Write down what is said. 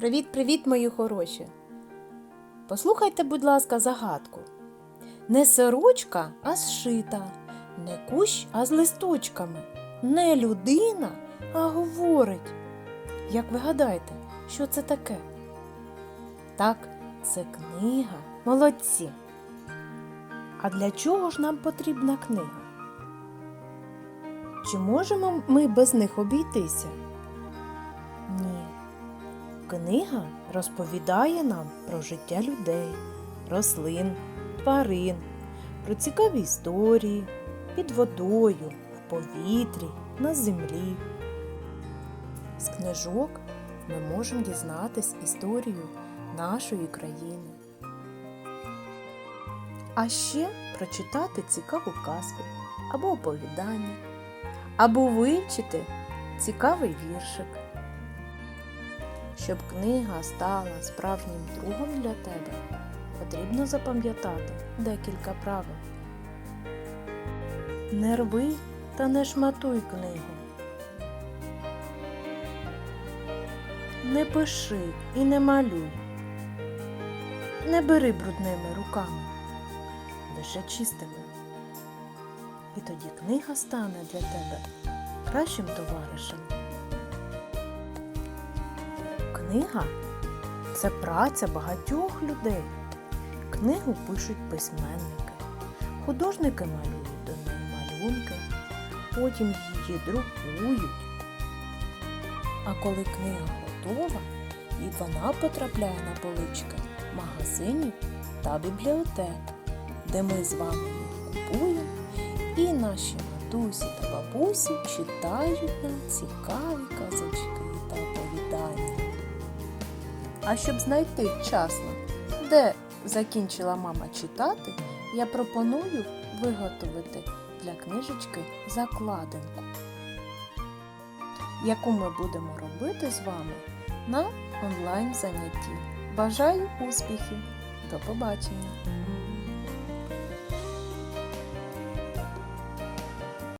Привіт-привіт, мої хороші! Послухайте, будь ласка, загадку. Не сорочка, а зшита, не кущ, а з листочками, не людина, а говорить. Як ви гадаєте, що це таке? Так, це книга. Молодці. А для чого ж нам потрібна книга? Чи можемо ми без них обійтися? Книга розповідає нам про життя людей, рослин, тварин, про цікаві історії під водою, в повітрі, на землі. З книжок ми можемо дізнатись історію нашої країни. А ще прочитати цікаву казку або оповідання, або вивчити цікавий віршик. Щоб книга стала справжнім другом для тебе, потрібно запам'ятати декілька правил. Не рви та не шматуй книгу. Не пиши і не малюй. Не бери брудними руками, лише чистими. І тоді книга стане для тебе кращим товаришем. Книга це праця багатьох людей. Книгу пишуть письменники, художники малюють до неї малюнки, потім її друкують. А коли книга готова, і вона потрапляє на полички магазинів та бібліотек, де ми з вами їх купуємо, і наші матусі та бабусі читають нам цікаві казочки. А щоб знайти вчасно, де закінчила мама читати, я пропоную виготовити для книжечки закладинку, яку ми будемо робити з вами на онлайн занятті. Бажаю успіхів! До побачення!